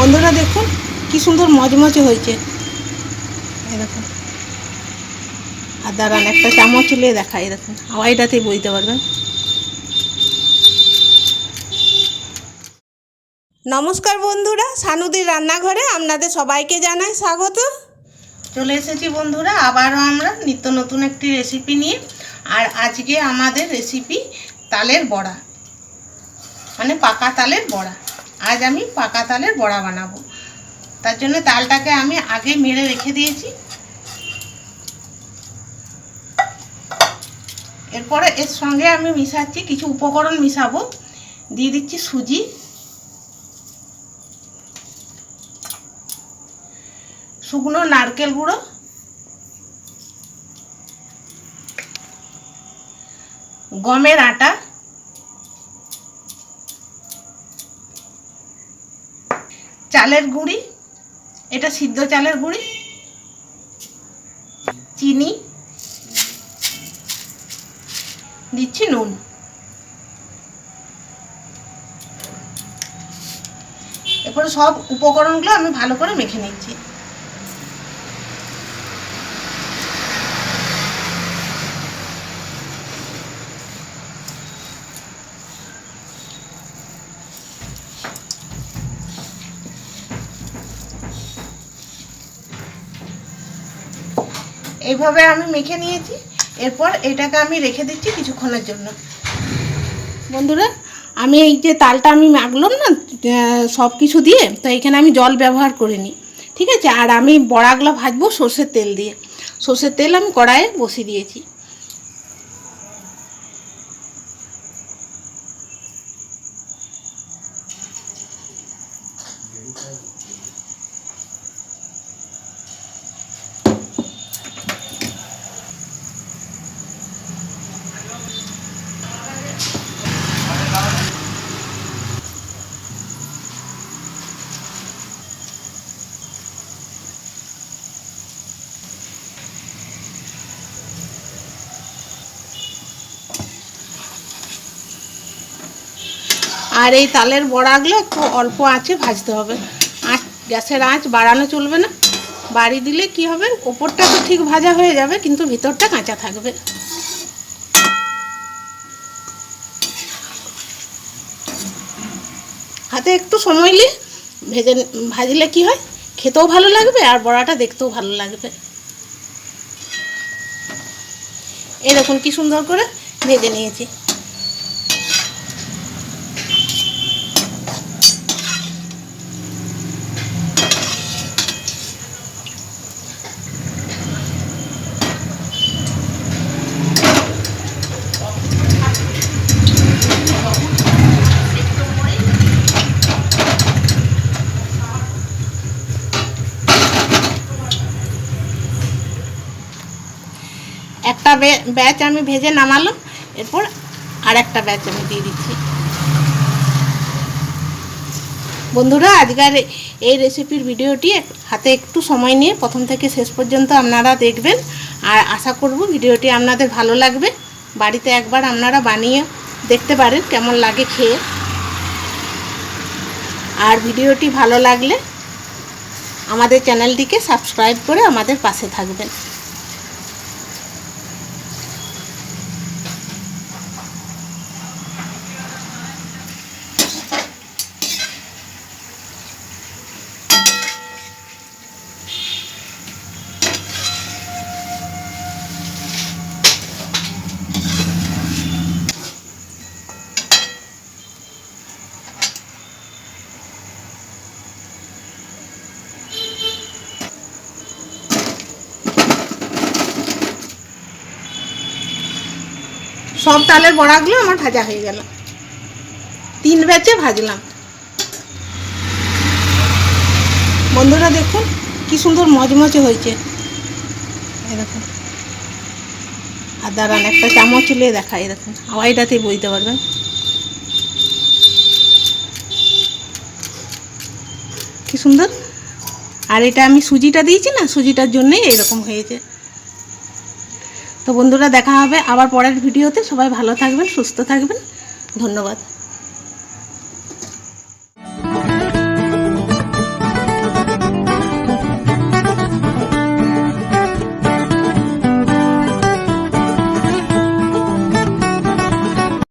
বন্ধুরা দেখুন, কি সুন্দর মজমচে হয়েছে। দেখুন। আর দাঁড়ান, একটা চামচ নিয়ে দেখা দেখুন, হাওয়াইটাতেই বুঝতে পারবেন। নমস্কার বন্ধুরা, সানুদির রান্নাঘরে আপনাদের সবাইকে জানাই স্বাগত। চলে এসেছি বন্ধুরা, আবারও আমরা নিত্য নতুন একটি রেসিপি নিয়ে। আর আজকে আমাদের রেসিপি তালের বড়া মানে পাকা তালের বড়া। আজ আমি পাকা তালের বড়া বানাবো। তার জন্য তালটাকে আমি আগে মেরে রেখে দিয়েছি। এরপরে এর সঙ্গে আমি মিশাচ্ছি, কিছু উপকরণ মিশাবো। দিয়ে দিচ্ছি সুজি। শুকনো নারকেল গুঁড়ো। গমের আটা। চালের গুঁড়ি, এটা সিদ্ধ চালের গুঁড়ি, চিনি, দিচ্ছি নুন। এরপরে সব উপকরণগুলো আমি ভালো করে মেখে নিচ্ছি। এইভাবে আমি মেখে নিয়েছি। এরপর এটাকে আমি রেখে দিচ্ছি কিছুক্ষণের জন্য। বন্ধুরা, আমি এই যে তালটা আমি মাখলাম না সব কিছু দিয়ে, তো এখানে আমি জল ব্যবহার করিনি। ঠিক আছে? আর আমি বড়াগুলো ভাজবো সর্ষের তেল দিয়ে। সর্ষের তেল আমি কড়াইয়ে বসিয়ে দিয়েছি। আর এই তালের বড়াগুলো একটু অল্প আঁচে ভাজতে হবে। আঁচ, গ্যাসের আঁচ বাড়ানো চলবে না। বাড়ি দিলে কি হবে? ওপরটা তো ঠিক ভাজা হয়ে যাবে, কিন্তু ভিতরটা কাঁচা থাকবে। হাতে একটু সময় নিয়ে ভেজে ভাজলে কি হয়? খেতেও ভালো লাগবে আর বড়াটা দেখতেও ভালো লাগবে। দেখুন কি সুন্দর করে ভেজে নিয়েছি একটা ব্যাচ আমি ভেজে নামালাম। এরপর আর একটা ব্যাচ আমি দিয়ে দিচ্ছি। বন্ধুরা, আজকের এই রেসিপির ভিডিওটি হাতে একটু সময় নিয়ে প্রথম থেকে শেষ পর্যন্ত আপনারা দেখবেন। আর আশা করব ভিডিওটি আপনাদের ভালো লাগবে। বাড়িতে একবার আপনারা বানিয়ে দেখতে পারেন কেমন লাগে খেয়ে। আর ভিডিওটি ভালো লাগলে আমাদের চ্যানেলটিকে সাবস্ক্রাইব করে আমাদের পাশে থাকবেন। সব তালের বড়াগুলো আমার ভাজা হয়ে গেল। তিন ব্যাচে ভাজলাম। বন্ধুরা দেখুন, কি সুন্দর মজমচে হয়েছে। দেখুন। আর দাঁড়ান, একটা চামচ নিয়ে দেখা দেখুন হাওয়াইটাতেই বুঝতে পারবেন। কি সুন্দর। আর এটা আমি সুজিটা দিয়েছি না, সুজিটার জন্যই এরকম হয়েছে। তো বন্ধুরা দেখা হবে আবার পরের ভিডিওতে। সবাই ভালো থাকবেন সুস্থ থাকবেন। ধন্যবাদ।